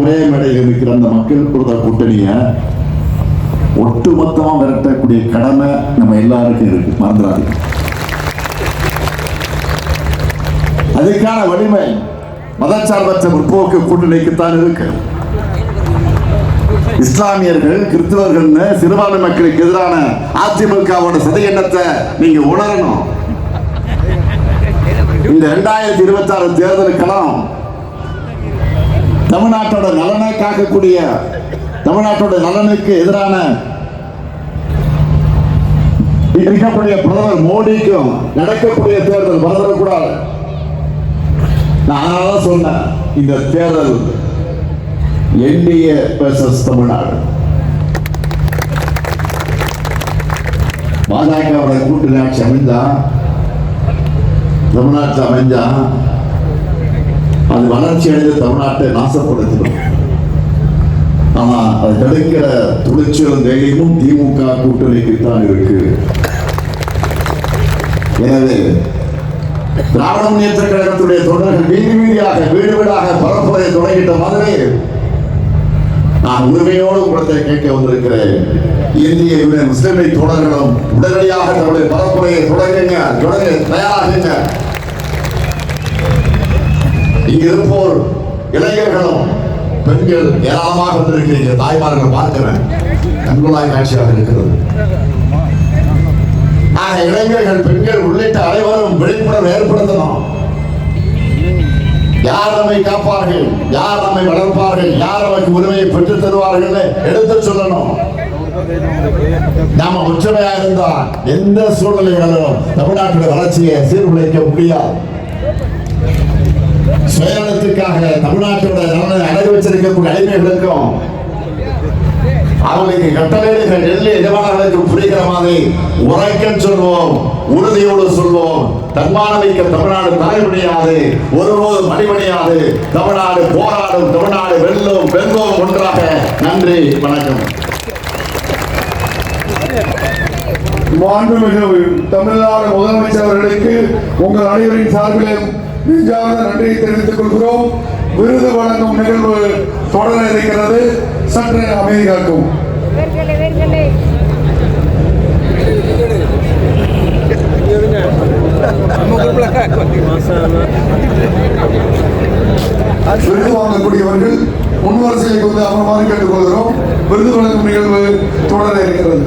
ஒரே மேடையில் இருக்கிற அந்த மக்கள் கொடுத்த கூட்டணியை ஒட்டுமொத்தமாக விரட்டக்கூடிய கடமை நம்ம எல்லாருக்கும் இருக்கு. மறந்துடாது அதுக்கான வலிமை மதச்சார்பற்ற முற்போக்கு கூட்டணிக்குத்தான் இருக்கு. இஸ்லாமியர்கள் கிறிஸ்தவர்கள் சிறுபான்மை மக்களுக்கு எதிரான அதிமுகவோட சதி எண்ணத்தை நீங்க உணரணும். இந்த இரண்டாயிரத்தி இருபத்தி ஆறு தேர்தலுக்கெல்லாம் தமிழ்நாட்டோட நலனை காக்கக்கூடிய தமிழ்நாட்டோட நலனுக்கு எதிரான இருக்கக்கூடிய பிரதமர் மோடிக்கும் நடக்கக்கூடிய தேர்தல் வரக்கூடாது நான் அதனால சொன்னேன் இந்த தேர்தல் என்டிஏ வெர்சஸ் தமிழ்நாடு. பாஜகவோட கூட்டணி ஆட்சி அமைந்தா தமிழ்நாட்டில் அமைஞ்சா அது வளர்ச்சி அடைந்த தமிழ்நாட்டை நாசப்படுத்திடும். ஆனா அது கிடைக்கிற துணிச்சலும் தைரியமும் திமுக கூட்டணிக்கு தான் இருக்கு. எனவே திராவிட முன்னேற்ற கழகத்துடைய தொண்டர்கள் வீதி வீதியாக வீடு வீடாக பரப்புவதை தொடங்கிட்ட மாதிரி நான் உரிமையோடு உங்களை கேட்க வந்திருக்கிறேன். இந்திய முஸ்லிமை தொடர்களும் உடனடியாக தன்னுடைய பரப்புரையை தொடங்குங்க தொடங்க தயாராகுங்க. இங்க இருப்போர் இளைஞர்களும் பெண்கள் ஏராளமாக வந்திருக்கிறீங்க தாய்மார்கள் பார்க்கிறேன். கண்குழாய் காட்சியாக இருக்கிறது. ஆக இளைஞர்கள் பெண்கள் உள்ளிட்ட அனைவரும் விழிப்புணர்வு ஏற்படுத்தணும். யார் நம்மை காப்பார்கள்? யார் நம்மை வளர்ப்பார்கள்? யார் நமக்கு உரிமையை பெற்று தருவார்கள் எடுத்து சொல்லணும். நாம ஒற்றுமையா இருந்தா எந்த சூழ்நிலைகளிலும் தமிழ்நாட்டுடைய வளர்ச்சியை சீர்குலைக்க முடியாது. சுயநலத்துக்காக தமிழ்நாட்டோட நலனை அடகு வச்சிருக்கக்கூடிய அடிமைகளுக்கும் அவர்களுக்கு கட்டளைகள் டெல்லி எஜமானர்களுக்கு புரிகிற மாதிரி உரைக்கன் சொல்வோம் உறுதியோடு சொல்வோம். தன்மானமிக்க தமிழ்நாடு தலைமுடியாது ஒருபோது மணிமணியாது தமிழ்நாடு போராடும் தமிழ்நாடு வெல்லும் வெல்வோம் ஒன்றாக. நன்றி வணக்கம். மாண்புமிகு தமிழ்நாடு முதலமைச்சர் அவர்களுக்கு உங்கள் அனைவரின் சார்பிலும் நெஞ்சாவது நன்றியை தெரிவித்துக் கொள்கிறோம். விருது வழங்கும் நிகழ்வு தொடர இருக்கிறது. சற்று அமைதி காக்கும். விருது வாங்கக்கூடியவர்கள் முன்வரிசைக்கு வந்து அமர்மாறு கேட்டுக்கொள்கிறோம். விருது வழங்கும் நிகழ்வு தொடர இருக்கிறது.